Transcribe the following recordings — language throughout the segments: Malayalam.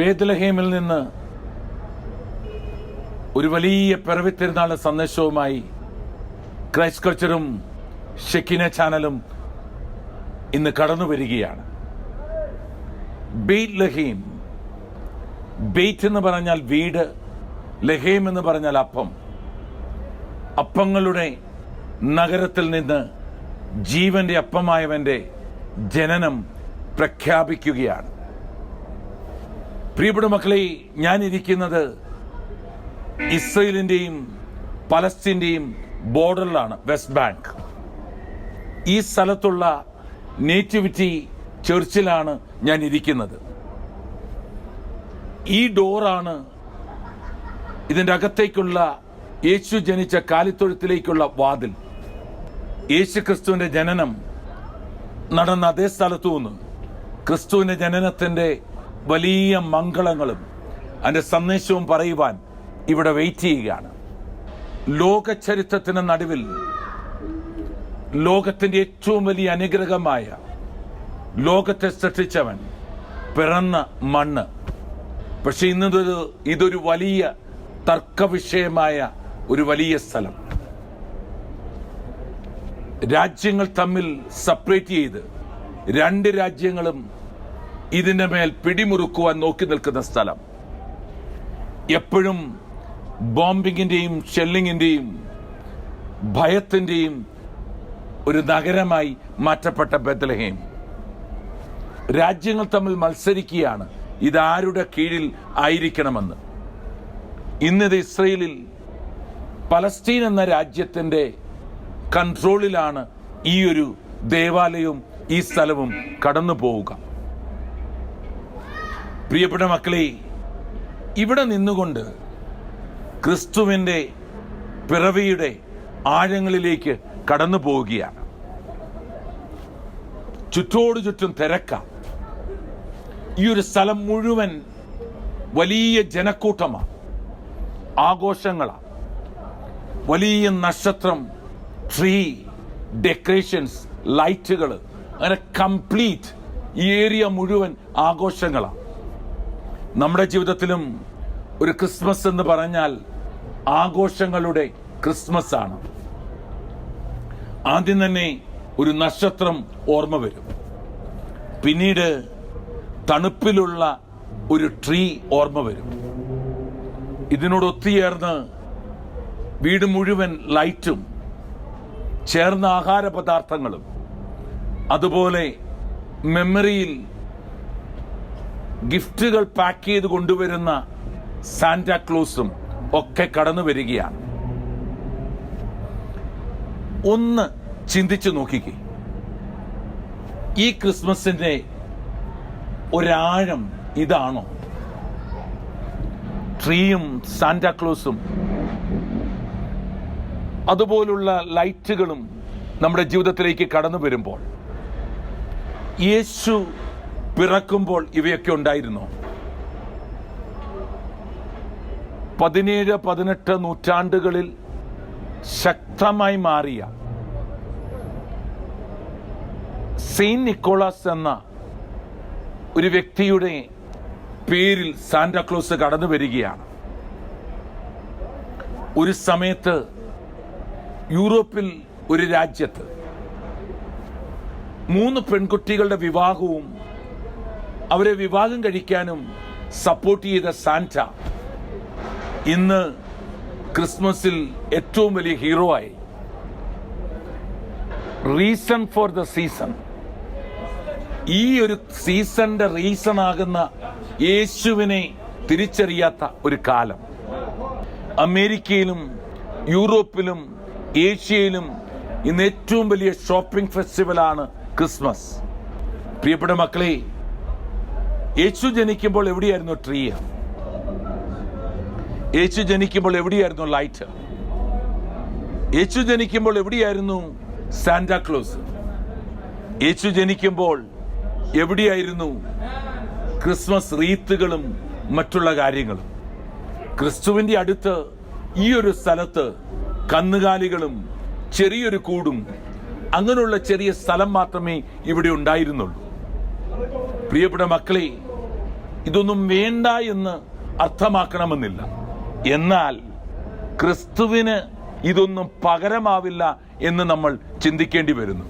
ബേദ്ലഹേമിൽ നിന്ന് ഒരു വലിയ പിറവിത്തിരുന്നാൾ സന്ദേശവുമായി ക്രൈസ്റ്റ് കൾച്ചറും ഷെക്കിന ചാനലും ഇന്ന് കടന്നു വരികയാണ്. ബെയ്റ്റ് ലഹീം ബെയ്റ്റ് എന്ന് പറഞ്ഞാൽ വീട് ലഹീം എന്ന് പറഞ്ഞാൽ അപ്പം. അപ്പങ്ങളുടെ നഗരത്തിൽ നിന്ന് ജീവന്റെ അപ്പമായവന്റെ ജനനം പ്രഖ്യാപിക്കുകയാണ്. പ്രിയപ്പെട്ട മക്കളെ ഞാനിരിക്കുന്നത് ഇസ്രയേലിന്റെയും പലസ്തീന്റെയും ബോർഡറിലാണ് വെസ്റ്റ് ബാങ്ക്. ഈ സ്ഥലത്തുള്ള നേറ്റിവിറ്റി ചർച്ചിലാണ് ഞാൻ ഇരിക്കുന്നത് ഈ ഡോറാണ് ഇതിന്റെ അകത്തേക്കുള്ള യേശു ജനിച്ച കാലിത്തൊഴുത്തിലേക്കുള്ള വാതിൽ. യേശു ക്രിസ്തുവിന്റെ ജനനം നടന്ന അതേ സ്ഥലത്തു നിന്ന് ക്രിസ്തുവിന്റെ ജനനത്തിന്റെ വലിയ മംഗളങ്ങളും അതിന്റെ സന്ദേശവും പറയുവാൻ ഇവിടെ വെയിറ്റ് ചെയ്യുകയാണ്. ലോക ചരിത്രത്തിന് നടുവിൽ ലോകത്തിന്റെ ഏറ്റവും വലിയ അനുഗ്രഹമായ ലോകത്തെ സൃഷ്ടിച്ചവൻ പിറന്ന മണ്ണ്. പക്ഷെ ഇന്നതൊരു ഇതൊരു വലിയ തർക്കവിഷയമായ ഒരു വലിയ സ്ഥലം. രാജ്യങ്ങൾ തമ്മിൽ സെപ്പറേറ്റ് ചെയ്ത് രണ്ട് രാജ്യങ്ങളും ഇതിന്റെ മേൽ പിടിമുറുക്കുവാൻ നോക്കി നിൽക്കുന്ന സ്ഥലം. എപ്പോഴും ബോംബിങ്ങിന്റെയും ഷെല്ലിങ്ങിന്റെയും ഭയത്തിന്റെയും ഒരു നഗരമായി മാറ്റപ്പെട്ട ബethlehem രാജ്യങ്ങൾ തമ്മിൽ മത്സരിക്കുകയാണ്. ഇതാരുടെ കീഴിൽ ആയിരിക്കണമെന്ന്. ഇന്നിത് ഇസ്രയേലിൽ പലസ്തീൻ എന്ന രാജ്യത്തിന്റെ കൺട്രോളിലാണ് ഈ ഒരു ദേവാലയവും ഈ സ്ഥലവും കടന്നു പോവുക പ്രിയപ്പെട്ട മക്കളെ ഇവിടെ നിന്നുകൊണ്ട് ക്രിസ്തുവിന്റെ പിറവിയുടെ ആഴങ്ങളിലേക്ക് കടന്നു പോവുകയാണ്. ചുറ്റോട് ചുറ്റും തിരക്കാം. ഈ ഒരു സ്ഥലം മുഴുവൻ വലിയ ജനക്കൂട്ടമാണ് ആഘോഷങ്ങളാണ്. വലിയ നക്ഷത്രം ട്രീ ഡെക്കറേഷൻസ് ലൈറ്റുകൾ അങ്ങനെ കംപ്ലീറ്റ് ഈ ഏരിയ മുഴുവൻ ആഘോഷങ്ങളാണ്. നമ്മുടെ ജീവിതത്തിലും ഒരു ക്രിസ്മസ് എന്ന് പറഞ്ഞാൽ ആഘോഷങ്ങളുടെ ക്രിസ്മസ് ആണ്. ആദ്യം തന്നെ ഒരു നക്ഷത്രം ഓർമ്മ വരും. പിന്നീട് തണുപ്പിലുള്ള ഒരു ട്രീ ഓർമ്മ വരും. ഇതിനോട് ഒത്തുചേർന്ന് വീട് മുഴുവൻ ലൈറ്റും ചേർന്ന ആഹാര പദാർത്ഥങ്ങളും അതുപോലെ മെമ്മറിയിൽ ഗിഫ്റ്റുകൾ പാക്ക് ചെയ്ത് കൊണ്ടുവരുന്ന സാന്റാക്ലോസും ഒക്കെ കടന്നു വരികയാണ്. ഒന്ന് ചിന്തിച്ചു നോക്കിക്കേ. ഈ ക്രിസ്മസിന്റെ ഒരാഴം ഇതാണോ? ട്രീയും സാന്റാക്ലോസും അതുപോലുള്ള ലൈറ്റുകളും നമ്മുടെ ജീവിതത്തിലേക്ക് കടന്നു വരുമ്പോൾ യേശു പിറക്കുമ്പോൾ ഇവയൊക്കെ ഉണ്ടായിരുന്നു. പതിനേഴ് പതിനെട്ട് നൂറ്റാണ്ടുകളിൽ ശക്തമായി മാറിയ സെയിന്റ് നിക്കോളാസ് എന്ന ഒരു വ്യക്തിയുടെ പേരിൽ സാന്റാക്ലോസ് കടന്നു വരികയാണ്. ഒരു സമയത്ത് യൂറോപ്പിൽ ഒരു രാജ്യത്ത് മൂന്ന് പെൺകുട്ടികളുടെ വിവാഹവും അവരെ വിവാഹം കഴിക്കാനും സപ്പോർട്ട് ചെയ്ത സാന്റ ഇന്ന് ക്രിസ്മസിൽ ഏറ്റവും വലിയ ഹീറോ ആയി. റീസൺ ഫോർ ദ സീസൺ ഈ ഒരു സീസണിന്റെ റീസൺ ആകുന്ന യേശുവിനെ തിരിച്ചറിയാത്ത ഒരു കാലം. അമേരിക്കയിലും യൂറോപ്പിലും ഏഷ്യയിലും ഇന്ന് ഏറ്റവും വലിയ ഷോപ്പിംഗ് ഫെസ്റ്റിവലാണ് ക്രിസ്മസ്. പ്രിയപ്പെട്ട മക്കളെ യേശു ജനിക്കുമ്പോൾ എവിടെയായിരുന്നു ട്രീ? യേശു ജനിക്കുമ്പോൾ എവിടെയായിരുന്നു ലൈറ്റ്? യേശു ജനിക്കുമ്പോൾ എവിടെയായിരുന്നു സാന്റാക്ലോസ് യേശു ജനിക്കുമ്പോൾ എവിടെയായിരുന്നു ക്രിസ്മസ് റീത്തുകളും മറ്റുള്ള കാര്യങ്ങളും? ക്രിസ്തുവിന്റെ അടുത്ത് ഈ ഒരു സ്ഥലത്ത് കന്നുകാലികളും ചെറിയൊരു കൂടും അങ്ങനെയുള്ള ചെറിയ സ്ഥലം മാത്രമേ ഇവിടെ ഉണ്ടായിരുന്നുള്ളൂ. പ്രിയപ്പെട്ട മക്കളെ ഇതൊന്നും വേണ്ട എന്ന് അർത്ഥമാക്കണമെന്നില്ല. എന്നാൽ ക്രിസ്തുവിന് ഇതൊന്നും പകരമാവില്ല എന്ന് നമ്മൾ ചിന്തിക്കേണ്ടി വരുന്നു.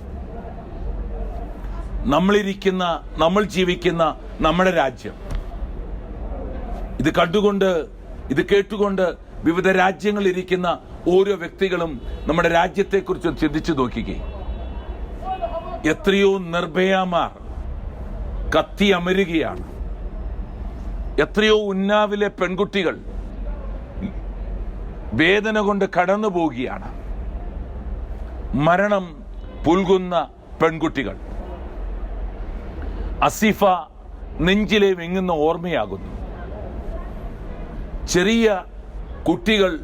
നമ്മളിരിക്കുന്ന നമ്മൾ ജീവിക്കുന്ന നമ്മുടെ രാജ്യം. ഇത് കണ്ടുകൊണ്ട് ഇത് കേട്ടുകൊണ്ട് വിവിധ രാജ്യങ്ങളിരിക്കുന്ന ഓരോ വ്യക്തികളും നമ്മുടെ രാജ്യത്തെക്കുറിച്ച് ചിന്തിച്ചു നോക്കിക്കേ എത്രയോ നിർഭയമാർ കത്തി അമരുകയാണ്. എത്രയോ ഉന്നാവിലെ പെൺകുട്ടികൾ വേദന കൊണ്ട് കടന്നു പോവുകയാണ്. മരണം പുൽകുന്ന പെൺകുട്ടികൾ. അസിഫ നെഞ്ചിലെ വിങ്ങുന്ന ഓർമ്മയാകുന്നു. ചെറിയ കുട്ടികൾ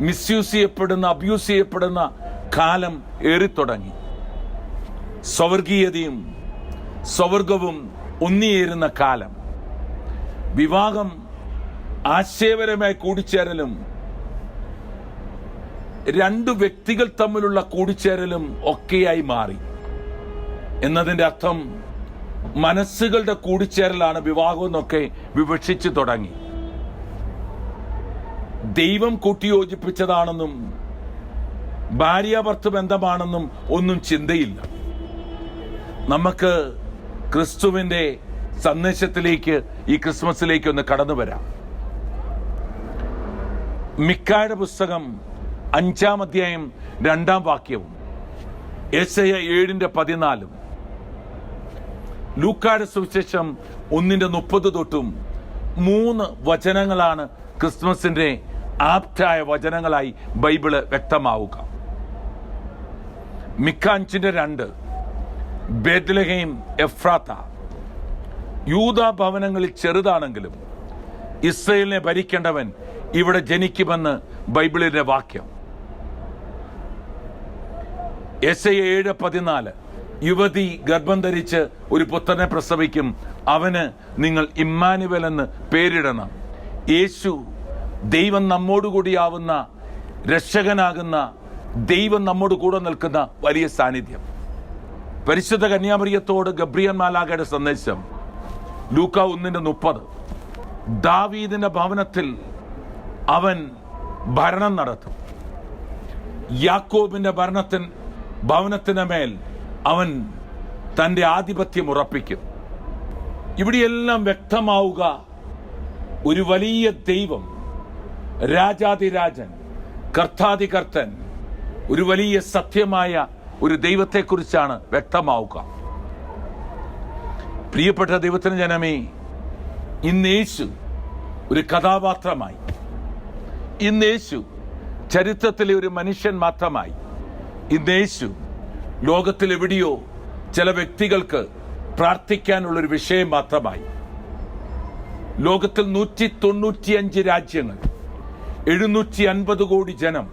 മിസ്യൂസ് ചെയ്യപ്പെടുന്ന അബ്യൂസ് ചെയ്യപ്പെടുന്ന കാലം ഏറിത്തുടങ്ങി. സ്വർഗീയതയും സ്വർഗവും ഒന്നിയേരുന്ന കാലം. വിവാഹം ആശയപരമായ കൂടിച്ചേരലും രണ്ടു വ്യക്തികൾ തമ്മിലുള്ള കൂടിച്ചേരലും ഒക്കെയായി മാറി. എന്നതിന്റെ അർത്ഥം മനസ്സുകളുടെ കൂടിച്ചേരലാണ് വിവാഹം എന്നൊക്കെ വിവക്ഷിച്ചു തുടങ്ങി. ദൈവം കൂട്ടിയോജിപ്പിച്ചതാണെന്നും ഭാര്യാഭർത്തൃ ബന്ധമാണെന്നും ഒന്നും ചിന്തയില്ല. നമുക്ക് ക്രിസ്തുവിന്റെ സന്ദേശത്തിലേക്ക് ഈ ക്രിസ്മസിലേക്ക് ഒന്ന് കടന്നു വരാം. മിക്കായുടെ പുസ്തകം അഞ്ചാം അധ്യായം രണ്ടാം വാക്യവും എസ് എ ഏഴിന്റെ പതിനാലും ലൂക്കായുടെ സുവിശേഷം ഒന്നിന്റെ മുപ്പത് തൊട്ടും മൂന്ന് വചനങ്ങളാണ് ക്രിസ്മസിന്റെ ആപ്റ്റായ വചനങ്ങളായി ബൈബിൾ വ്യക്തമാവുക. മിക്ക രണ്ട് ബേദ്ലഹേം എഫ്രാത്ത. യൂത ഭവനങ്ങളിൽ ചെറുതാണെങ്കിലും ഇസ്രയേലിനെ ഭരിക്കേണ്ടവൻ ഇവിടെ ജനിക്കുമെന്ന് ബൈബിളിന്റെ വാക്യം. എസ് ഏഴ് പതിനാല് യുവതി ഗർഭം ധരിച്ച് ഒരു പുത്രനെ പ്രസവിക്കും അവന് നിങ്ങൾ ഇമ്മാനുവൽ എന്ന് പേരിടണം. യേശു ദൈവം നമ്മോടുകൂടിയാവുന്ന രക്ഷകനാകുന്ന ദൈവം നമ്മോട് കൂടെ നിൽക്കുന്ന വലിയ സാന്നിധ്യം. പരിശുദ്ധ കന്യാമറിയത്തോട് ഗബ്രിയൻ മാലാഖയുടെ സന്ദേശം. ലൂക്ക ഒന്നിന്റെ മുപ്പത്. ദാവീദിന്റെ ഭവനത്തിൽ അവൻ ഭരണം നടത്തും. യാക്കോബിന്റെ ഭരണത്തിൻ ഭവനത്തിന് മേൽ അവൻ തന്റെ ആധിപത്യം ഉറപ്പിക്കും. ഇവിടെയെല്ലാം വ്യക്തമാവുക ഒരു വലിയ ദൈവം രാജാതിരാജൻ കർത്താതികർത്തൻ ഒരു വലിയ സത്യമായ ഒരു ദൈവത്തെക്കുറിച്ചാണ് വ്യക്തമാവുക. പ്രിയപ്പെട്ട ദൈവത്തിന് ജനമേ ഇന്ന് യേശു ഒരു കഥാപാത്രമായി. ഇന്ന് യേശു ചരിത്രത്തിലെ ഒരു മനുഷ്യൻ മാത്രമായി. ഇന്ന് യേശു ലോകത്തിലെവിടെയോ ചില വ്യക്തികൾക്ക് പ്രാർത്ഥിക്കാനുള്ളൊരു വിഷയം മാത്രമായി. ലോകത്തിൽ നൂറ്റി തൊണ്ണൂറ്റിയഞ്ച് രാജ്യങ്ങൾ എഴുന്നൂറ്റി അൻപത് കോടി ജനം.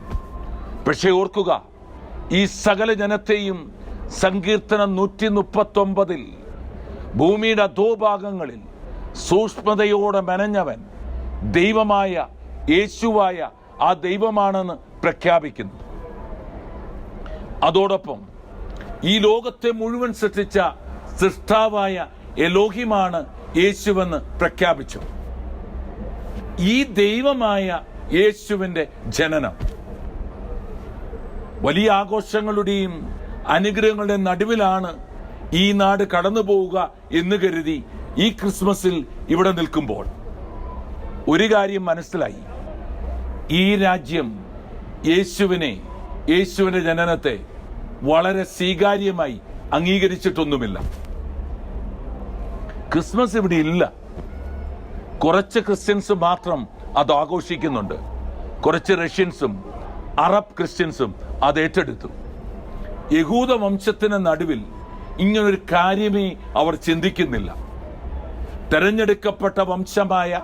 പക്ഷേ ഓർക്കുക ഈ സകല ജനത്തെയും സങ്കീർത്തനം നൂറ്റി മുപ്പത്തൊമ്പതിൽ ഭൂമിയുടെ അധോഭാഗങ്ങളിൽ സൂക്ഷ്മതയോടെ മെനഞ്ഞവൻ ദൈവമായ യേശുവായ ആ ദൈവമാണെന്ന് പ്രഖ്യാപിക്കുന്നു. അതോടൊപ്പം ഈ ലോകത്തെ മുഴുവൻ സൃഷ്ടിച്ച സൃഷ്ടാവായ എലോഹിമാണ് യേശുവെന്ന് പ്രഖ്യാപിച്ചു. ഈ ദൈവമായ യേശുവിന്റെ ജനനം. വലിയ ആഘോഷങ്ങളുടെയും അനുഗ്രഹങ്ങളുടെ നടുവിലാണ് ഈ നാട് കടന്നു പോവുക എന്ന് കരുതി ഈ ക്രിസ്മസിൽ ഇവിടെ നിൽക്കുമ്പോൾ ഒരു കാര്യം മനസ്സിലായി. ഈ രാജ്യം യേശുവിനെ യേശുവിന്റെ ജനനത്തെ വളരെ സ്വീകാര്യമായി അംഗീകരിച്ചിട്ടൊന്നുമില്ല. ക്രിസ്മസ് ഇവിടെ ഇല്ല. കുറച്ച് ക്രിസ്ത്യൻസ് മാത്രം അത് ആഘോഷിക്കുന്നുണ്ട്. കുറച്ച് റഷ്യൻസും അറബ് ക്രിസ്ത്യൻസും അത് ഏറ്റെടുത്തു. യഹൂദ വംശത്തിന് നടുവിൽ ഇങ്ങനൊരു കാര്യമേ അവർ ചിന്തിക്കുന്നില്ല. തെരഞ്ഞെടുക്കപ്പെട്ട വംശമായ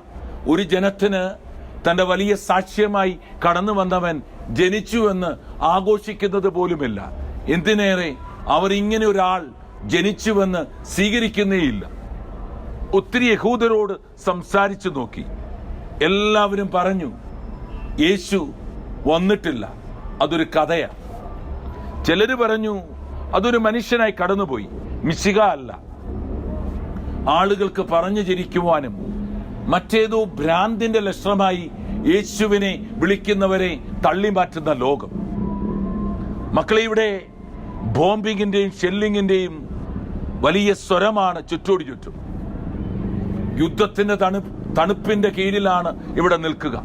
ഒരു ജനത്തിന് തന്റെ വലിയ സാക്ഷ്യമായി കടന്നു വന്നവൻ ജനിച്ചുവെന്ന് ആഘോഷിക്കുന്നത് പോലുമില്ല. എന്തിനേറെ അവർ ഇങ്ങനെ ഒരാൾ ജനിച്ചുവെന്ന് സ്വീകരിക്കുന്നേയില്ല. ഒത്തിരി യഹൂദരോട് സംസാരിച്ചു നോക്കി. എല്ലാവരും പറഞ്ഞു യേശു വന്നിട്ടില്ല. അതൊരു കഥയാണ് ചിലര് പറഞ്ഞു അതൊരു മനുഷ്യനായി കടന്നുപോയി. മിശിക അല്ല. ആളുകൾക്ക് പറഞ്ഞു ചിരിക്കുവാനും മറ്റേതോ ഭ്രാന്തിന്റെ ലക്ഷണമായി യേശുവിനെ വിളിക്കുന്നവരെ തള്ളിമാറ്റുന്ന ലോകം. മക്കളെ ഇവിടെ ബോംബിങ്ങിന്റെയും ഷെല്ലിങ്ങിന്റെയും വലിയ സ്വരമാണ് ചുറ്റോടി ചുറ്റും. യുദ്ധത്തിന്റെ തണു തണുപ്പിന്റെ കീഴിലാണ് ഇവിടെ നിൽക്കുക.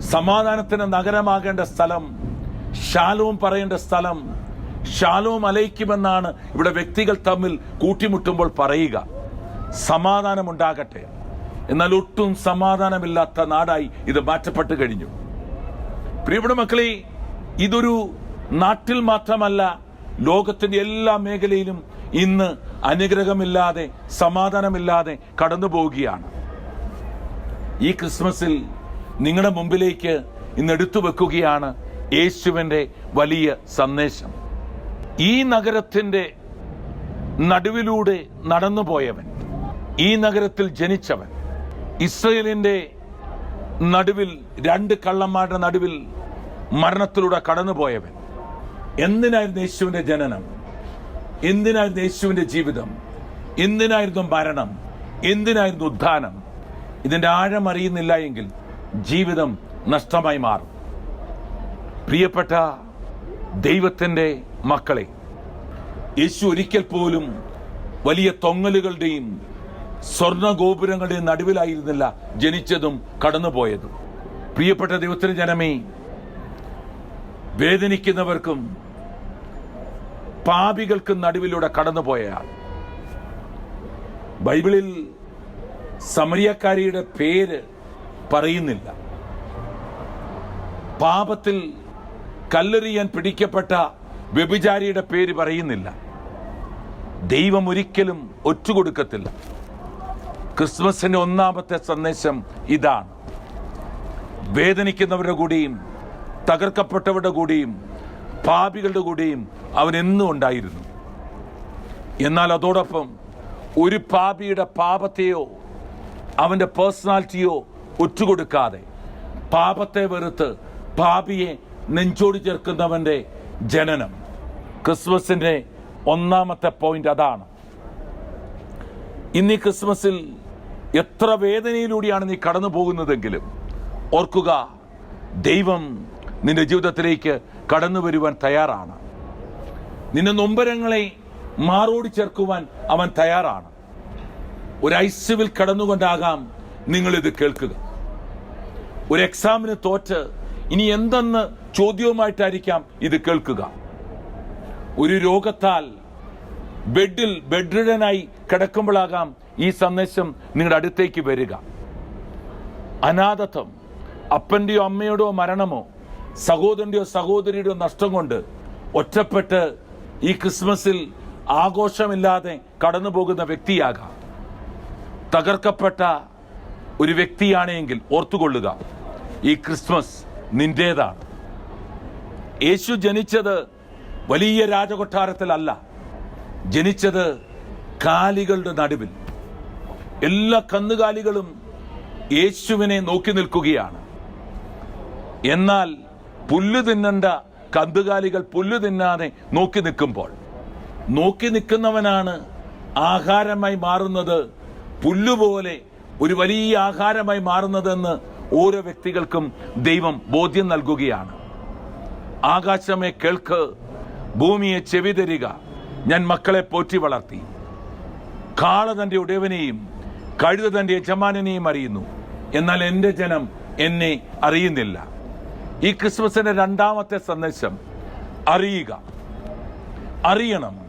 സമാധാനത്തിന് നഗരമാകേണ്ട സ്ഥലം ശാലവും പറയേണ്ട സ്ഥലം ശാലവും അലയിക്കുമെന്നാണ് ഇവിടെ വ്യക്തികൾ തമ്മിൽ കൂട്ടിമുട്ടുമ്പോൾ പറയുക. സമാധാനമുണ്ടാകട്ടെ. എന്നാൽ ഒട്ടും സമാധാനമില്ലാത്ത നാടായി ഇത് മാറ്റപ്പെട്ട് കഴിഞ്ഞു. പ്രിയപ്പെട്ട മക്കളെ ഇതൊരു നാട്ടിൽ മാത്രമല്ല ലോകത്തിന്റെ എല്ലാ മേഖലയിലും ഇന്ന് അനുഗ്രഹമില്ലാതെ സമാധാനമില്ലാതെ കടന്നു പോവുകയാണ് ഈ ക്രിസ്മസിൽ നിങ്ങളുടെ മുമ്പിലേക്ക് ഇന്ന് എടുത്തു വെക്കുകയാണ് യേശുവിന്റെ വലിയ സന്ദേശം. ഈ നഗരത്തിന്റെ നടുവിലൂടെ നടന്നുപോയവൻ ഈ നഗരത്തിൽ ജനിച്ചവൻ ഇസ്രയേലിന്റെ നടുവിൽ രണ്ട് കള്ളന്മാരുടെ നടുവിൽ മരണത്തിലൂടെ കടന്നുപോയവൻ. എന്തിനായിരുന്നു യേശുവിന്റെ ജനനം? എന്തിനായിരുന്നു യേശുവിന്റെ ജീവിതം? എന്തിനായിരുന്നു മരണം? എന്തിനായിരുന്നു ഉദ്ധാനം? ഇതിന്റെ ആഴം അറിയുന്നില്ല എങ്കിൽ ജീവിതം നഷ്ടമായി മാറും. പ്രിയപ്പെട്ട ദൈവത്തിന്റെ മക്കളെ യേശു ഒരിക്കൽ പോലും വലിയ തൊങ്ങലുകളുടെയും സ്വർണ ഗോപുരങ്ങളുടെയും നടുവിലായിരുന്നില്ല ജനിച്ചതും കടന്നുപോയതും. പ്രിയപ്പെട്ട ദൈവത്തിന് ജനമേ വേദനിക്കുന്നവർക്കും പാപികൾക്കും നടുവിലൂടെ കടന്നുപോയയാൾ ബൈബിളിൽ സമരിയക്കാരിയുടെ പേര് പറയുന്നില്ല. പാപത്തിൽ കല്ലെറിയാൻ പിടിക്കപ്പെട്ട വ്യഭിചാരിയുടെ പേര് പറയുന്നില്ല. ദൈവം ഒരിക്കലും ഒറ്റുകൊടുക്കത്തില്ല. ക്രിസ്മസിന്റെ ഒന്നാമത്തെ സന്ദേശം ഇതാണ്. വേദനിക്കുന്നവരുടെ കൂടിയും തകർക്കപ്പെട്ടവരുടെ കൂടിയും പാപികളുടെ കൂടിയും അവൻ എന്നും ഉണ്ടായിരുന്നു. എന്നാൽ അതോടൊപ്പം ഒരു പാപിയുടെ പാപത്തെയോ അവന്റെ പേഴ്സണാലിറ്റിയോ ഒറ്റുകൊടുക്കാതെ പാപത്തെ വെറുത്ത് പാപിയെ നെഞ്ചോട് ചേർക്കുന്നവന്റെ ജനനം. ക്രിസ്മസിന്റെ ഒന്നാമത്തെ പോയിന്റ് അതാണ്. ഇന്ന് ക്രിസ്മസിൽ എത്ര വേദനയിലൂടെയാണ് നീ കടന്നു പോകുന്നതെങ്കിലും ഓർക്കുക ദൈവം നിന്റെ ജീവിതത്തിലേക്ക് കടന്നു വരുവാൻ തയ്യാറാണ്. നിന്റെ നൊമ്പരങ്ങളെ മാറോടി ചേർക്കുവാൻ അവൻ തയ്യാറാണ്. ഒരു ഐസ്യുവിൽ കടന്നുകൊണ്ടാകാം നിങ്ങൾ ഇത് കേൾക്കുക. ഒരു എക്സാമിന് തോറ്റ്. ഇനി എന്തെന്ന് ചോദ്യവുമായിട്ടായിരിക്കാം ഇത് കേൾക്കുക. ഒരു രോഗത്താൽ ബെഡിൽ ബെഡ്രിഡനായി കിടക്കുമ്പോഴാകാം ഈ സന്ദേശം നിങ്ങളുടെ അടുത്തേക്ക് വരിക. അനാഥത്വം അപ്പന്റെയോ അമ്മയുടെയോ മരണമോ സഹോദരന്റെയോ സഹോദരിയുടെയോ നഷ്ടം കൊണ്ട് ഒറ്റപ്പെട്ട് ഈ ക്രിസ്മസിൽ ആഘോഷമില്ലാതെ കടന്നു പോകുന്ന വ്യക്തിയാകാം. തകർക്കപ്പെട്ട ഒരു വ്യക്തിയാണെങ്കിൽ ഓർത്തുകൊള്ളുക. ഈ ക്രിസ്മസ് നിന്റേതാണ് യേശു ജനിച്ചത് വലിയ രാജകൊട്ടാരത്തിലല്ല. ജനിച്ചത് കാലികളുടെ നടുവിൽ. എല്ലാ കന്നുകാലികളും യേശുവിനെ നോക്കി നിൽക്കുകയാണ്. എന്നാൽ പുല്ല് തിന്നണ്ട കന്നുകാലികൾ പുല്ല് തിന്നാതെ നോക്കി നിൽക്കുമ്പോൾ. നോക്കി നിൽക്കുന്നവനാണ് ആഹാരമായി മാറുന്നത്. പുല്ലുപോലെ ഒരു വലിയ ആഹാരമായി മാറുന്നതെന്ന് ഓരോ വ്യക്തികൾക്കും ദൈവം ബോധ്യം നൽകുകയാണ്. ആകാശമേ കേൾക്ക് ഭൂമിയെ ചെവി തരിക ഞാൻ മക്കളെ പോറ്റി വളർത്തി. കാള തന്റെ ഉടയവനെയും കഴുത തന്റെ യജമാനെയും അറിയുന്നു. എന്നാൽ എന്റെ ജനം എന്നെ അറിയുന്നില്ല. ഈ ക്രിസ്മസിന്റെ രണ്ടാമത്തെ സന്ദേശം അറിയുക. അറിയണം.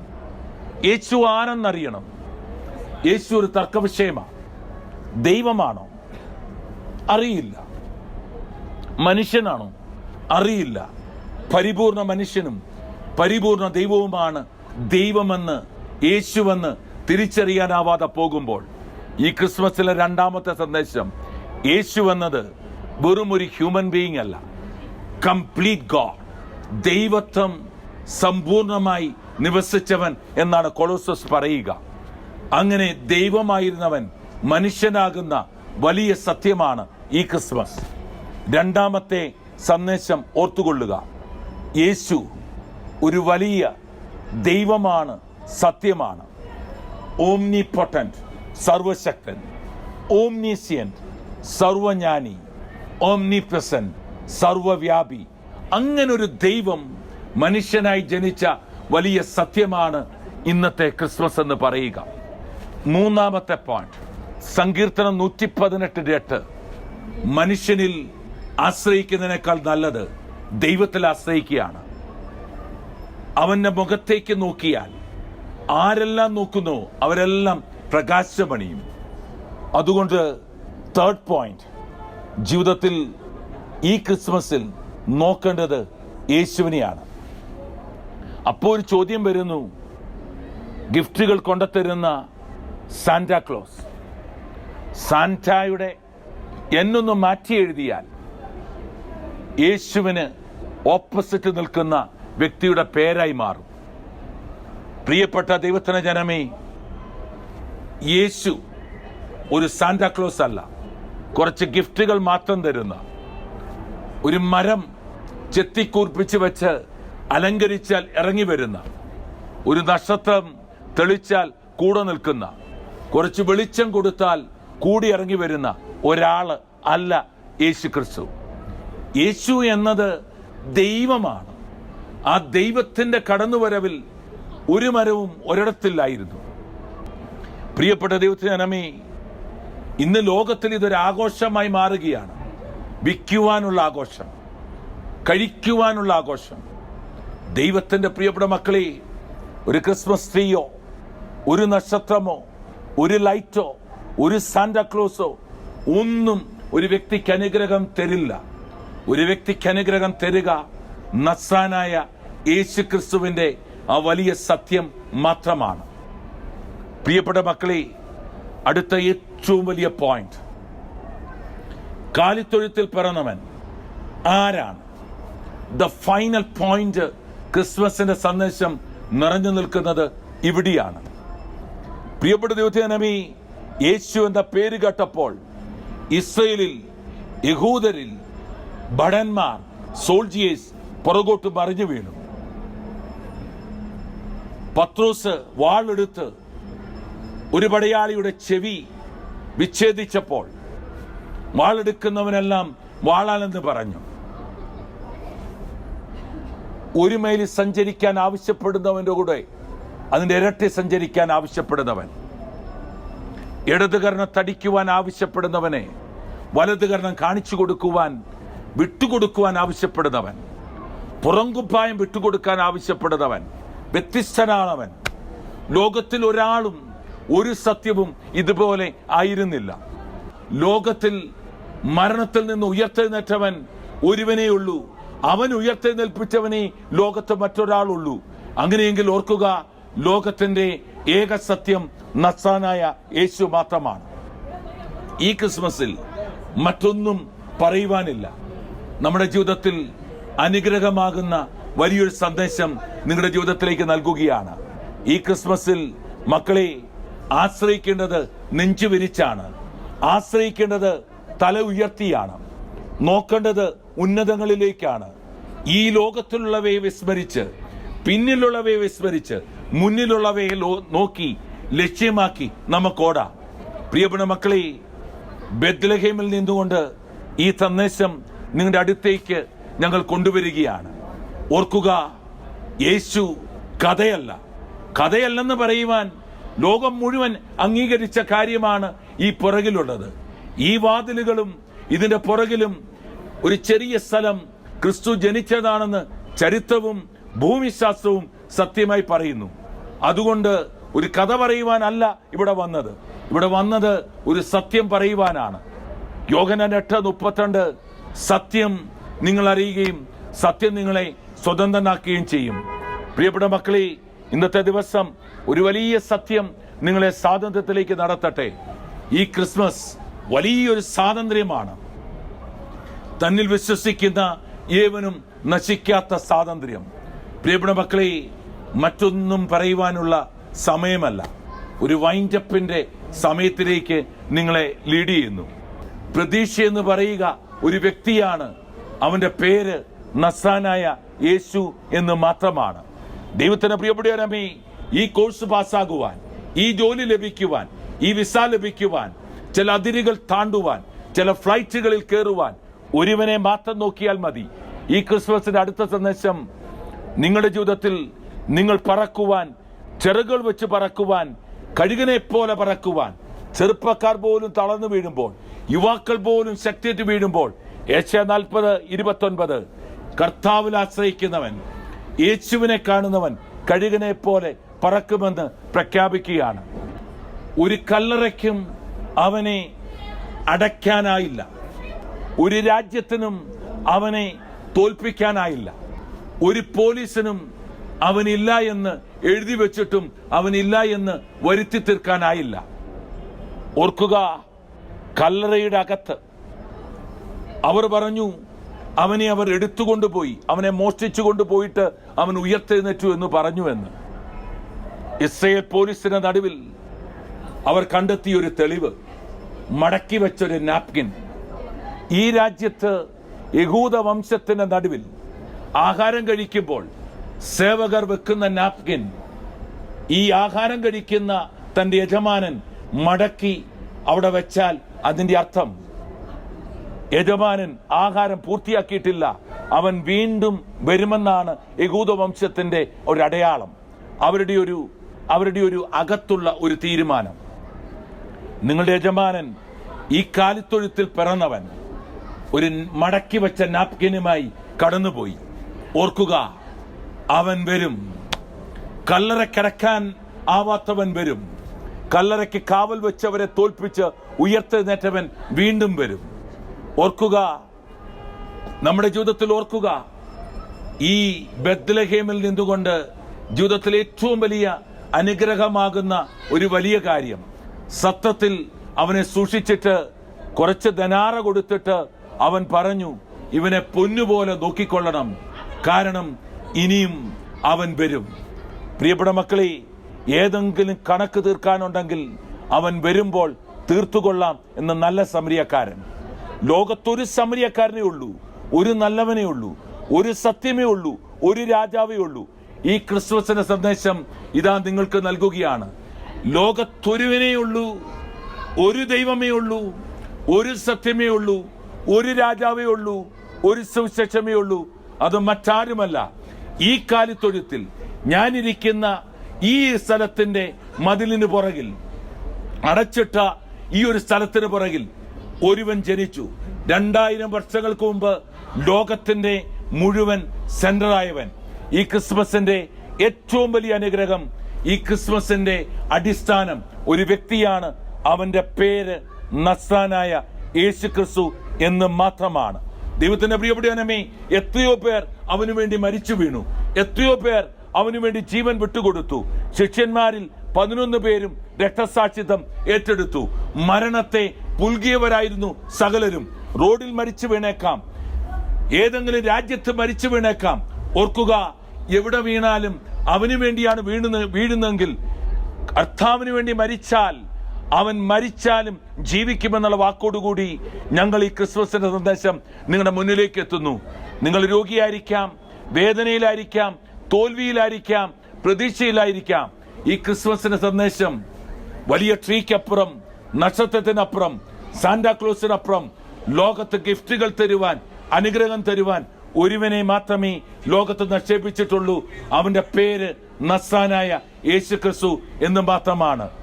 യേശു ആരെന്നറിയണം യേശു ഒരു തർക്ക വിഷയമാണ് ദൈവമാണോ? അറിയില്ല. മനുഷ്യനാണോ? അറിയില്ല. പരിപൂർണ മനുഷ്യനും പരിപൂർണ ദൈവവുമാണ് ദൈവമെന്ന് യേശുവെന്ന് തിരിച്ചറിയാനാവാതെ പോകുമ്പോൾ ഈ ക്രിസ്മസിലെ രണ്ടാമത്തെ സന്ദേശം യേശു എന്നത് വെറും ഒരു ഹ്യൂമൻ ബീയിങ് അല്ല. കംപ്ലീറ്റ് ഗോഡ് ദൈവത്വം സമ്പൂർണമായി നിവസിച്ചവൻ എന്നാണ് കൊളോസസ് പറയുക. അങ്ങനെ ദൈവമായിരുന്നവൻ മനുഷ്യനാകുന്ന വലിയ സത്യമാണ് ഈ ക്രിസ്മസ് രണ്ടാമത്തെ സന്ദേശം ഓർത്തുകൊള്ളുക. യേശു ഒരു വലിയ ദൈവമാണ് സത്യമാണ്. ഓംനി പൊട്ടന്റ് സർവശക്തൻ. ഓംനീസിയന്റ് സർവജ്ഞാനി. ഓംനി പ്രസന്റ് സർവവ്യാപി. അങ്ങനൊരു ദൈവം മനുഷ്യനായി ജനിച്ച വലിയ സത്യമാണ് ഇന്നത്തെ ക്രിസ്മസ് എന്ന് പറയുക. മൂന്നാമത്തെ പോയിന്റ് സങ്കീർത്തനം നൂറ്റി പതിനെട്ടിന്റെ എട്ട്. മനുഷ്യനിൽ ആശ്രയിക്കുന്നതിനേക്കാൾ നല്ലത് ദൈവത്തിൽ ആശ്രയിക്കുകയാണ്. അവന്റെ മുഖത്തേക്ക് നോക്കിയാൽ ആരെല്ലാം നോക്കുന്നു അവരെല്ലാം പ്രകാശമണിയും. അതുകൊണ്ട് തേർഡ് പോയിന്റ് ജീവിതത്തിൽ ഈ ക്രിസ്മസിൽ നോക്കേണ്ടത് യേശുവിനെയാണ്. അപ്പോൾ ഒരു ചോദ്യം വരുന്നു ഗിഫ്റ്റുകൾ കൊണ്ടുത്തരുന്ന സാന്റാക്ലോസ് സാന്റായുടെ എന്നൊന്ന് മാറ്റി എഴുതിയാൽ യേശുവിന് ഓപ്പോസിറ്റ് നിൽക്കുന്ന വ്യക്തിയുടെ പേരായി മാറും. പ്രിയപ്പെട്ട ദൈവത്തിന് ജനമേ യേശു ഒരു സാന്റാക്ലോസ് അല്ല. കുറച്ച് ഗിഫ്റ്റുകൾ മാത്രം തരുന്ന ഒരു മരം ചെത്തിക്കൂർപ്പിച്ച് വെച്ച് അലങ്കരിച്ചാൽ ഇറങ്ങി വരുന്ന ഒരു നക്ഷത്രം തെളിച്ചാൽ കൂടെ നിൽക്കുന്ന കുറച്ച് വെളിച്ചം കൊടുത്താൽ കൂടി ഇറങ്ങി വരുന്ന ഒരാൾ അല്ല യേശു ക്രിസ്തു യേശു എന്നത് ദൈവമാണ്. ആ ദൈവത്തിന്റെ കടന്നുവരവിൽ ഒരു മരവും ഒരിടത്തില്ലായിരുന്നു. പ്രിയപ്പെട്ട ദൈവത്തിന് അനമേ ഇന്ന് ലോകത്തിൽ ഇതൊരു ആഘോഷമായി മാറുകയാണ്. വിൽക്കുവാനുള്ള ആഘോഷം കഴിക്കുവാനുള്ള ആഘോഷം. ദൈവത്തിന്റെ പ്രിയപ്പെട്ട മക്കളെ ഒരു ക്രിസ്മസ് ട്രീയോ ഒരു നക്ഷത്രമോ ഒരു ലൈറ്റോ ഒരു സാന്റാക്ലോസോ ഒന്നും ഒരു വ്യക്തിക്ക് അനുഗ്രഹം തരില്ല. ഒരു വ്യക്തിക്ക് അനുഗ്രഹം തരുക നസാനായ യേശു ക്രിസ്തുവിന്റെ ആ വലിയ സത്യം മാത്രമാണ്. പ്രിയപ്പെട്ട മക്കളെ അടുത്ത ഏറ്റവും വലിയ പോയിന്റ് കാലിത്തൊഴുത്തിൽ പിറന്നവൻ ആരാണ്? ദ ഫൈനൽ പോയിന്റ് ക്രിസ്മസിന്റെ സന്ദേശം നിറഞ്ഞു നിൽക്കുന്നത് ഇവിടെയാണ്. പ്രിയപ്പെട്ട ദൈവത്തിനമി യേശു എന്ന പേര് കേട്ടപ്പോൾ ഇസ്രയേലിൽ യഹൂദരിൽ ഭടന്മാർ സോൾജിയേഴ്സ് പുറകോട്ട് മറിഞ്ഞു വീണു. പത്രോസ് വാളെടുത്ത് ഒരു പടയാളിയുടെ ചെവി വിച്ഛേദിച്ചപ്പോൾ വാളെടുക്കുന്നവനെല്ലാം വാളാനെന്ന് പറഞ്ഞു. ഒരു മൈലിൽ സഞ്ചരിക്കാൻ ആവശ്യപ്പെടുന്നവന്റെ കൂടെ അതിന്റെ ഇരട്ടി സഞ്ചരിക്കാൻ ആവശ്യപ്പെടുന്നവൻ. ഇടതുകരണം തടിക്കുവാൻ ആവശ്യപ്പെടുന്നവനെ വലതുകരണം കാണിച്ചു കൊടുക്കുവാൻ വിട്ടുകൊടുക്കുവാൻ ആവശ്യപ്പെടുന്നവൻ പുറങ്കുപ്പായം വിട്ടുകൊടുക്കാൻ ആവശ്യപ്പെടുന്നവൻ വ്യത്യസ്തനാണവൻ. ലോകത്തിൽ ഒരാളും ഒരു സത്യവും ഇതുപോലെ ആയിരുന്നില്ല. ലോകത്തിൽ മരണത്തിൽ നിന്ന് ഉയർത്തെഴുന്നേറ്റവൻ ഒരുവനേ ഉള്ളൂ. അവൻ ഉയർത്തെഴുന്നേൽപ്പിച്ചവനെ ലോകത്ത് മറ്റൊരാളുള്ളൂ. അങ്ങനെയെങ്കിൽ ഓർക്കുക ലോകത്തിന്റെ ഏക സത്യം നസാനായ യേശു മാത്രമാണ്. ഈ ക്രിസ്മസിൽ മറ്റൊന്നും പറയുവാനില്ല. നമ്മുടെ ജീവിതത്തിൽ അനുഗ്രഹമാകുന്ന വലിയൊരു സന്ദേശം നിങ്ങളുടെ ജീവിതത്തിലേക്ക് നൽകുകയാണ്. ഈ ക്രിസ്മസിൽ മക്കളെ ആശ്രയിക്കേണ്ടത് നെഞ്ചു വിരിച്ചാണ്. ആശ്രയിക്കേണ്ടത് തല ഉയർത്തിയാണ്. നോക്കേണ്ടത് ഉന്നതങ്ങളിലേക്കാണ്. ഈ ലോകത്തിലുള്ളവയെ വിസ്മരിച്ച് പിന്നിലുള്ളവയെ വിസ്മരിച്ച് മുന്നിലുള്ളവയെ നോക്കി ലക്ഷ്യമാക്കി നമുക്കോടാം. പ്രിയപ്പെട്ട മക്കളെ ബദ്ലഹേമിൽ നിന്നുകൊണ്ട് ഈ സന്ദേശം നിങ്ങളുടെ അടുത്തേക്ക് ഞങ്ങൾ കൊണ്ടുവരികയാണ്. ഓർക്കുക യേശു കഥയല്ല. കഥയല്ലെന്ന് പറയുവാൻ ലോകം മുഴുവൻ അംഗീകരിച്ച കാര്യമാണ് ഈ പുറകിലുള്ളത്. ഈ വാതിലുകളും ഇതിന്റെ പുറകിലും ഒരു ചെറിയ സ്ഥലം ക്രിസ്തു ജനിച്ചതാണെന്ന് ചരിത്രവും ഭൂമിശാസ്ത്രവും സത്യമായി പറയുന്നു. അതുകൊണ്ട് ഒരു കഥ പറയുവാനല്ല ഇവിടെ വന്നത്. ഇവിടെ വന്നത് ഒരു സത്യം പറയുവാനാണ്. യോഗനൻ എട്ട് മുപ്പത്തിരണ്ട് സത്യം നിങ്ങൾ അറിയുകയും സത്യം നിങ്ങളെ സ്വതന്ത്രനാക്കുകയും ചെയ്യും. പ്രിയപ്പെട്ട മക്കളെ ഇന്നത്തെ ദിവസം ഒരു വലിയ സത്യം നിങ്ങളെ സ്വാതന്ത്ര്യത്തിലേക്ക് നടത്തട്ടെ. ഈ ക്രിസ്മസ് വലിയൊരു സ്വാതന്ത്ര്യമാണ്. തന്നിൽ വിശ്വസിക്കുന്ന ഏവനും നശിക്കാത്ത സ്വാതന്ത്ര്യം. പ്രിയപ്പെട്ട മക്കളെ മറ്റൊന്നും പറയുവാനുള്ള സമയമല്ല. ഒരു വൈൻഡപ്പിന്റെ സമയത്തിലേക്ക് നിങ്ങളെ ലീഡ് ചെയ്യുന്നു. പ്രതീക്ഷ എന്ന് പറയുക ഒരു വ്യക്തിയാണ്. അവന്റെ പേര് നസാനായ യേശു എന്ന് മാത്രമാണ്. ദൈവത്തിന് പ്രിയപ്പെട്ടവരമേ ഈ കോഴ്സ് പാസ്സാകുവാൻ ഈ ജോലി ലഭിക്കുവാൻ ഈ വിസ ലഭിക്കുവാൻ ചില അതിരുകൾ താണ്ടുവാൻ ചില ഫ്ലൈറ്റുകളിൽ കയറുവാൻ ഒരുവനെ മാത്രം നോക്കിയാൽ മതി. ഈ ക്രിസ്മസിന്റെ അടുത്ത സന്ദേശം നിങ്ങളുടെ ജീവിതത്തിൽ നിങ്ങൾ പറക്കുവാൻ ചെറുകൾ വെച്ച് പറക്കുവാൻ കഴുകനെ പോലെ പറക്കുവാൻ. ചെറുപ്പക്കാർ പോലും തളർന്നു വീഴുമ്പോൾ യുവാക്കൾ പോലും ശക്തിയേറ്റ് വീഴുമ്പോൾ ഏഷ്യ നാൽപ്പത് ഇരുപത്തൊൻപത് കർത്താവിൽ ആശ്രയിക്കുന്നവൻ യേശുവിനെ കാണുന്നവൻ കഴുകനെ പോലെ പറക്കുമെന്ന് പ്രഖ്യാപിക്കുകയാണ്. ഒരു കല്ലറയ്ക്കും അവനെ അടയ്ക്കാനായില്ല. ഒരു രാജ്യത്തിനും അവനെ തോൽപ്പിക്കാനായില്ല. ഒരു പോലീസിനും അവനില്ല എന്ന് എഴുതി വെച്ചിട്ടും അവനില്ല എന്ന് വരുത്തി തീർക്കാനായില്ല. ഓർക്കുക കല്ലറയുടെ അകത്ത് അവർ പറഞ്ഞു അവനെ അവർ എടുത്തുകൊണ്ടുപോയി അവനെ മോഷ്ടിച്ചു കൊണ്ടുപോയിട്ട് അവൻ ഉയർത്തെഴുന്നേറ്റു എന്ന് പറഞ്ഞു എന്ന്. ഇസ്രയേൽ പോലീസിന്റെ നടുവിൽ അവർ കണ്ടെത്തിയ ഒരു തെളിവ് മടക്കി വെച്ചൊരു നാപ്കിൻ. ഈ രാജ്യത്ത് യഹൂദ വംശത്തിന്റെ നടുവിൽ ആഹാരം കഴിക്കുമ്പോൾ സേവകർ വെക്കുന്ന നാപ്കിൻ ഈ ആഹാരം കഴിക്കുന്ന തന്റെ യജമാനൻ മടക്കി അവിടെ വെച്ചാൽ അതിന്റെ അർത്ഥം യജമാനൻ ആഹാരം പൂർത്തിയാക്കിയിട്ടില്ല അവൻ വീണ്ടും വരുമെന്നാണ് യഹൂദ വംശത്തിന്റെ ഒരു അടയാളം അവരുടെ ഒരു അവരുടെ ഒരു അകത്തുള്ള ഒരു തീരുമാനം. നിങ്ങളുടെ യജമാനൻ ഈ കാലിത്തൊഴുത്തിൽ പിറന്നവൻ ഒരു മടക്കി വെച്ച നാപ്കിനുമായി കടന്നുപോയി. ഓർക്കുക അവൻ വരും. കല്ലറ കിടക്കാൻ ആവാത്തവൻ വരും. കല്ലറയ്ക്ക് കാവൽ വെച്ചവരെ തോൽപ്പിച്ച് ഉയർത്തെഴുന്നേറ്റവൻ വീണ്ടും വരും. ഓർക്കുക നമ്മുടെ ജീവിതത്തിൽ ഓർക്കുക ഈ ബദ്ലഹേമിൽ നിന്നുകൊണ്ട് ജീവിതത്തിൽ ഏറ്റവും വലിയ അനുഗ്രഹമാകുന്ന ഒരു വലിയ കാര്യം സത്വത്തിൽ അവനെ സൂക്ഷിച്ചിട്ട് കുറച്ച് ധനാറ കൊടുത്തിട്ട് അവൻ പറഞ്ഞു ഇവനെ പൊന്നുപോലെ നോക്കിക്കൊള്ളണം. കാരണം ഇനിയും അവൻ വരും. പ്രിയപ്പെട്ട മക്കളെ ഏതെങ്കിലും കണക്ക് തീർക്കാനുണ്ടെങ്കിൽ അവൻ വരുമ്പോൾ തീർത്തുകൊള്ളാം എന്ന നല്ല സമരിയക്കാരൻ. ലോകത്തൊരു സമരിയക്കാരനേ ഉള്ളൂ ഒരു നല്ലവനേ ഉള്ളൂ ഒരു സത്യമേ ഉള്ളൂ ഒരു രാജാവേ ഉള്ളൂ. ഈ ക്രിസ്മസിന്റെ സന്ദേശം ഇതാ നിങ്ങൾക്ക് നൽകുകയാണ്. ലോകത്തൊരുവനേ ഉള്ളൂ ഒരു ദൈവമേ ഉള്ളൂ ഒരു സത്യമേ ഉള്ളൂ ഒരു രാജാവേ ഉള്ളൂ ഒരു സുവിശേഷമേ ഉള്ളൂ. അത് മറ്റാരുമല്ല ഈ കാലിത്തൊഴുത്തിൽ ഞാനിരിക്കുന്ന ഈ സ്ഥലത്തിന്റെ മതിലിന് പുറകിൽ അടച്ചിട്ട ഈ ഒരു സ്ഥലത്തിന് പുറകിൽ ഒരുവൻ ജനിച്ചു. രണ്ടായിരം വർഷങ്ങൾക്ക് മുമ്പ് ലോകത്തിന്റെ മുഴുവൻ സെന്ററായവൻ. ഈ ക്രിസ്മസിന്റെ ഏറ്റവും വലിയ അനുഗ്രഹം ഈ ക്രിസ്മസിന്റെ അടിസ്ഥാനം ഒരു വ്യക്തിയാണ്. അവന്റെ പേര് നസ്രാനായ യേശു ക്രിസ്തു എന്ന് മാത്രമാണ്. ദൈവത്തിന്റെ പ്രിയപ്പെട്ടവനമേ എത്രയോ പേർ അവനു വേണ്ടി മരിച്ചു വീണു. എത്രയോ പേർ അവനു വേണ്ടി ജീവൻ വിട്ടുകൊടുത്തു. ശിഷ്യന്മാരിൽ പതിനൊന്ന് പേരും രക്തസാക്ഷിത്വം ഏറ്റെടുത്തു. മരണത്തെ പുൽകിയവരായിരുന്നു സകലരും. റോഡിൽ മരിച്ചു വീണേക്കാം. ഏതെങ്കിലും രാജ്യത്ത് മരിച്ചു വീണേക്കാം. ഓർക്കുക എവിടെ വീണാലും അവന് വേണ്ടിയാണ് വീണുന്ന വീഴുന്നെങ്കിൽ കർത്താവിന് വേണ്ടി മരിച്ചാൽ അവൻ മരിച്ചാലും ജീവിക്കുമെന്നുള്ള വാക്കോടുകൂടി ഞങ്ങൾ ഈ ക്രിസ്മസിന്റെ സന്ദേശം നിങ്ങളുടെ മുന്നിലേക്ക് എത്തുന്നു. നിങ്ങൾ രോഗിയായിരിക്കാം വേദനയിലായിരിക്കാം തോൽവിയിലായിരിക്കാം പ്രതീക്ഷയിലായിരിക്കാം. ഈ ക്രിസ്മസിന്റെ സന്ദേശം വലിയ ട്രീക്കപ്പുറം നക്ഷത്രത്തിനപ്പുറം സാന്റാക്ലോസിനപ്പുറം ലോകത്ത് ഗിഫ്റ്റുകൾ തരുവാൻ അനുഗ്രഹം തരുവാൻ ഒരുവനെ മാത്രമേ ലോകത്ത് നിക്ഷേപിച്ചിട്ടുള്ളൂ. അവന്റെ പേര് നസാനായ യേശു ക്രിസ്തു എന്ന് മാത്രമാണ്.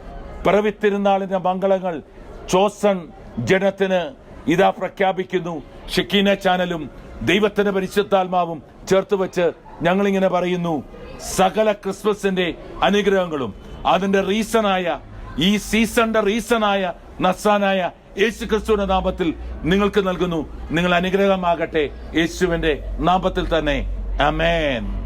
പിറവിത്തിരുന്നാളിന്റെ മംഗളങ്ങൾ ചോസൺ ജനത്തിന് ഇതാ പ്രഖ്യാപിക്കുന്നു. ഷിക്കീന ചാനലും ദൈവത്തിന്റെ പരിശുദ്ധാത്മാവും ചേർത്ത് വെച്ച് ഞങ്ങളിങ്ങനെ പറയുന്നു. സകല ക്രിസ്മസിന്റെ അനുഗ്രഹങ്ങളും അതിന്റെ റീസണായ ഈ സീസണിന്റെ റീസണായ നസാനായ യേശു ക്രിസ്തുവിന്റെ നാമത്തിൽ നിങ്ങൾക്ക് നൽകുന്നു. നിങ്ങൾ അനുഗ്രഹമാകട്ടെ യേശുവിന്റെ നാമത്തിൽ തന്നെ. അമേൻ